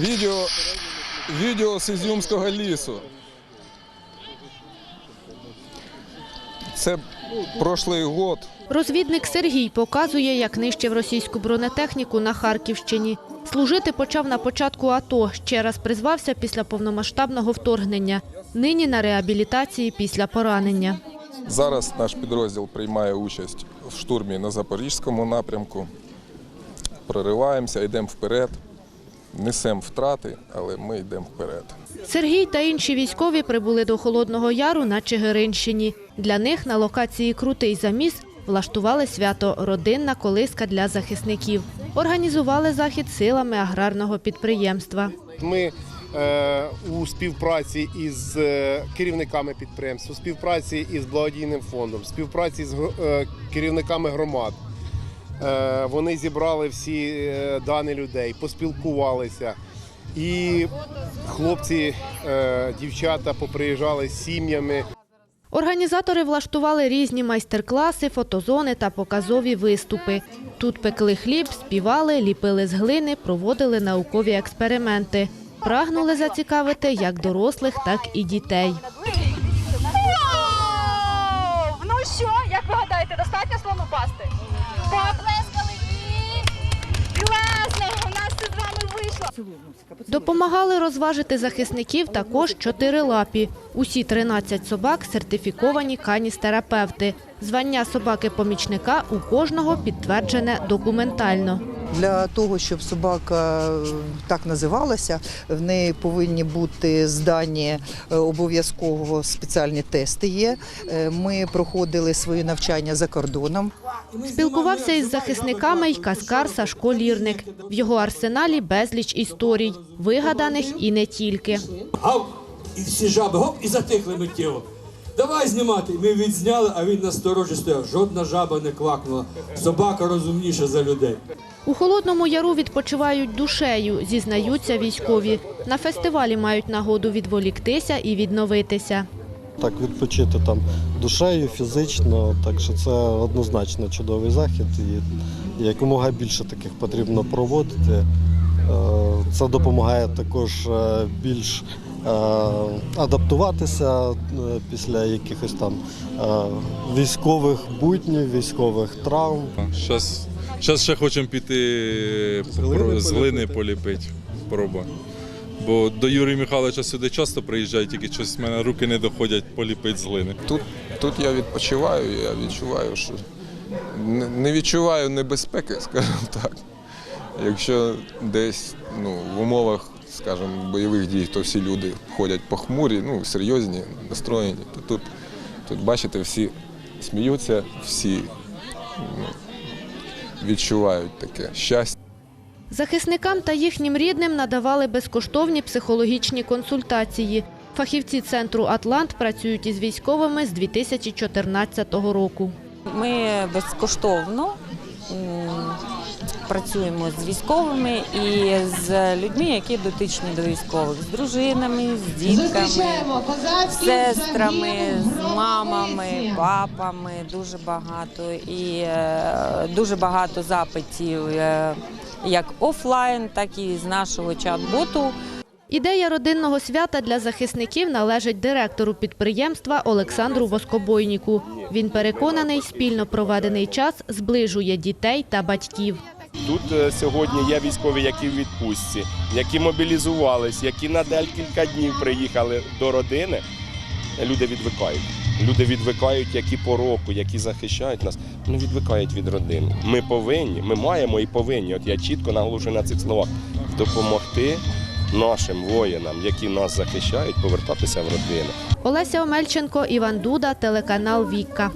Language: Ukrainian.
Відео, відео з Ізюмського лісу. Це прошлий год. Розвідник Сергій показує, як нищив російську бронетехніку на Харківщині. Служити почав на початку АТО, ще раз призвався після повномасштабного вторгнення. Нині на реабілітації після поранення. Зараз наш підрозділ приймає участь в штурмі на Запорізькому напрямку. Прориваємося, йдемо вперед. Несемо втрати, але ми йдемо вперед. Сергій та інші військові прибули до Холодного Яру на Чигиринщині. Для них на локації Крутий заміс влаштували свято Родинна колиска для захисників. Організували захід силами аграрного підприємства. Ми е, у співпраці із е, керівниками підприємств, у співпраці із благодійним фондом, співпраці з е, керівниками громад. Е, вони зібрали всі е, дані людей, поспілкувалися. І хлопці, е, дівчата поприїжджали з сім'ями. Організатори влаштували різні майстер-класи, фотозони та показові виступи. Тут пекли хліб, співали, ліпили з глини, проводили наукові експерименти. Прагнули зацікавити як дорослих, так і дітей. Допомагали розважити захисників також чотирилапі. Усі 13 собак сертифіковані каністерапевти. Звання собаки-помічника у кожного підтверджене документально. Для того, щоб собака е, так називалася, в неї повинні бути здані е, обов'язково спеціальні тести. Є Е, ми проходили свої навчання за кордоном. Спілкувався із захисниками й каскар Сашко Лірник. В його арсеналі безліч історій, вигаданих і не тільки. Гав, і всі жаби гоп і затихли миттєво. Давай знімати. Ми відзняли, а він насторожі стояв. Жодна жаба не квакнула. Собака розумніша за людей. У Холодному Яру відпочивають душею, зізнаються військові. На фестивалі мають нагоду відволіктися і відновитися. так відпочити там душею, фізично. Так що це однозначно чудовий захід, і якомога більше таких потрібно проводити. Е, Це допомагає також е, більш адаптуватися е, після якихось там е, військових буднів, військових травм. Зараз, ще хочемо піти З глини з глини поліпити. Проба. Бо до Юрія Михайловича сюди часто приїжджають, тільки щось в мене руки не доходять поліпити з глини. Тут, тут я відпочиваю, я відчуваю, що не не відчуваю небезпеки, скажімо так. Якщо десь ну, в умовах, скажімо, бойових дій, то всі люди ходять похмурі, ну, серйозні, настроєні, то тут, тут бачите, всі сміються, всі ну, відчувають таке щастя. Захисникам та їхнім рідним надавали безкоштовні психологічні консультації. Фахівці центру Атлант працюють із військовими з 2014 року. Ми безкоштовно працюємо з військовими і з людьми, які дотичні до військових, з дружинами, з дітками, з сестрами, з мамами, папами. Дуже багато і е, дуже багато запитів е, як офлайн, так і з нашого чат-боту. Ідея родинного свята для захисників належить директору підприємства Олександру Воскобойніку. Він переконаний, спільно проведений час зближує дітей та батьків. Тут е, сьогодні є військові, які в відпустці, які мобілізувались, які на декілька днів приїхали до родини. Люди відвикають. Люди відвикають, які по року, які захищають нас, вони відвикають від родини. Ми повинні, ми маємо і повинні. От я чітко наголошую на цих словах допомогти нашим воїнам, які нас захищають, повертатися в родину. Олеся Омельченко, Іван Дуда, телеканал Вікка.